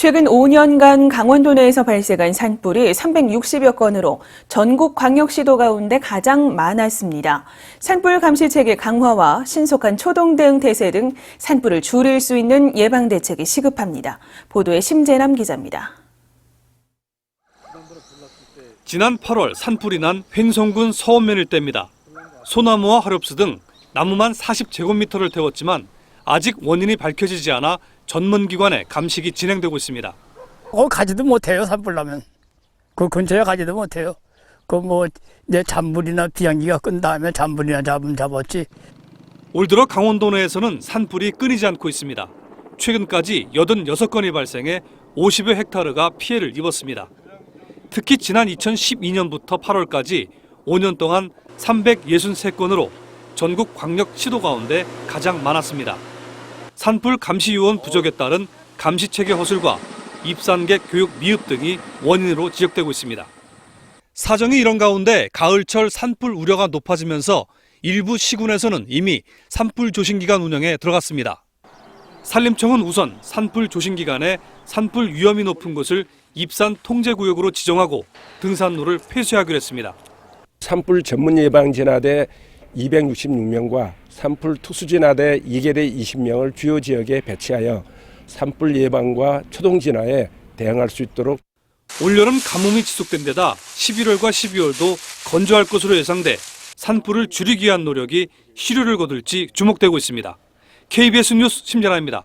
최근 5년간 강원도 내에서 발생한 산불이 360여 건으로 전국 광역시도 가운데 가장 많았습니다. 산불 감시 체계 강화와 신속한 초동 대응 태세 등 산불을 줄일 수 있는 예방 대책이 시급합니다. 보도에 심재남 기자입니다. 지난 8월 산불이 난 횡성군 서원면 일대입니다. 소나무와 하렵수 등 나무만 40제곱미터를 태웠지만 아직 원인이 밝혀지지 않아 전문 기관의 감식이 진행되고 있습니다. 거 가지도 못해요 산불 나면 그 근처에 가지도 못해요 그 뭐 이제 잔불이나 비행기가 끈 다음에 잔불이나 잡으면 잡았지 올 들어 강원도 내에서는 산불이 끊이지 않고 있습니다. 최근까지 86건이 발생해 50여 헥타르가 피해를 입었습니다. 특히 지난 2012년부터 8월까지 5년 동안 363건으로 전국 광역 시도 가운데 가장 많았습니다. 산불 감시 요원 부족에 따른 감시 체계 허술과 입산객 교육 미흡 등이 원인으로 지적되고 있습니다. 사정이 이런 가운데 가을철 산불 우려가 높아지면서 일부 시군에서는 이미 산불 조심 기간 운영에 들어갔습니다. 산림청은 우선 산불 조심 기간에 산불 위험이 높은 곳을 입산 통제 구역으로 지정하고 등산로를 폐쇄하기로 했습니다. 산불 전문 예방 진화대 266명과 산불 투수 진화대 2계대 20명을 주요 지역에 배치하여 산불 예방과 초동 진화에 대응할 수 있도록 올여름 가뭄이 지속된 데다 11월과 12월도 건조할 것으로 예상돼 산불을 줄이기 위한 노력이 실효를 거둘지 주목되고 있습니다. KBS 뉴스 심재라입니다.